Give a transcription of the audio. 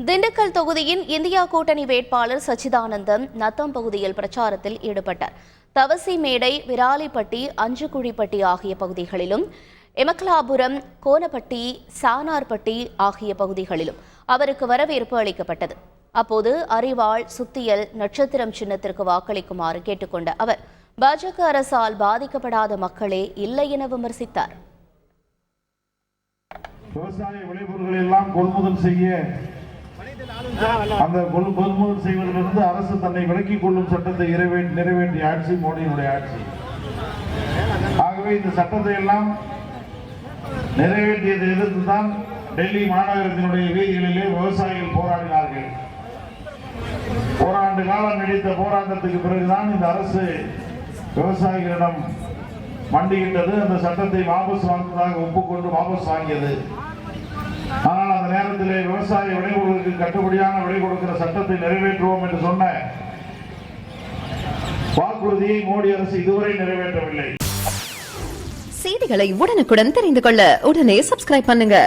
திண்டுக்கல் தொகுதியின் இந்தியா கூட்டணி வேட்பாளர் சச்சிதானந்தம் நத்தம் பகுதியில் பிரச்சாரத்தில் ஈடுபட்டார். தவசி மேடை விராலிப்பட்டி அஞ்சுகுழிப்பட்டி ஆகிய பகுதிகளிலும் எமக்கலாபுரம் கோனப்பட்டி சானார்பட்டி ஆகிய பகுதிகளிலும் அவருக்கு வரவேற்பு அளிக்கப்பட்டது. அப்போது அரிவாள் சுத்தியல் நட்சத்திரம் சின்னத்திற்கு வாக்களிக்குமாறு கேட்டுக்கொண்ட அவர் பாஜக அரசால் பாதிக்கப்படாத மக்களே இல்லை என விமர்சித்தார். விவசாய விளைபொருட்களை எல்லாம் கொள்முதல் செய்ய அந்த கொள்- கொள்முதல் செய்வதிலிருந்து அரசு தன்னை விலக்கிக் கொள்ளும் சட்டத்தை நிறைவேற்றிய ஆட்சி மோடியினுடைய ஆட்சி. ஆகவே இந்த சட்டத்தை எல்லாம் நிறைவேற்றியதை எதிர்த்து தான் டெல்லி மாநகரத்தினுடைய வீதிகளிலே விவசாயிகள் போராடினார்கள். ஓராண்டு காலம் நீடித்த போராட்டத்துக்கு பிறகுதான் இந்த அரசு விவசாயிகளிடம் மண்டியிட்டது. அந்த சட்டத்தை வாபஸ் வாங்குவதாக ஒப்புக்கொண்டு வாபஸ் வாங்கியது. ஆனால் அந்த நேரத்திலே விவசாய விளைபொருளுக்கு கட்டுப்படியான விலை கொடுக்கிற சட்டத்தை நிறைவேற்றுவோம் என்று சொன்ன வாக்குறுதியை மோடி அரசு இதுவரை நிறைவேற்றவில்லை. செய்திகளை உடனுக்குடன் தெரிந்து கொள்ள உடனே சப்ஸ்கிரைப் பண்ணுங்க.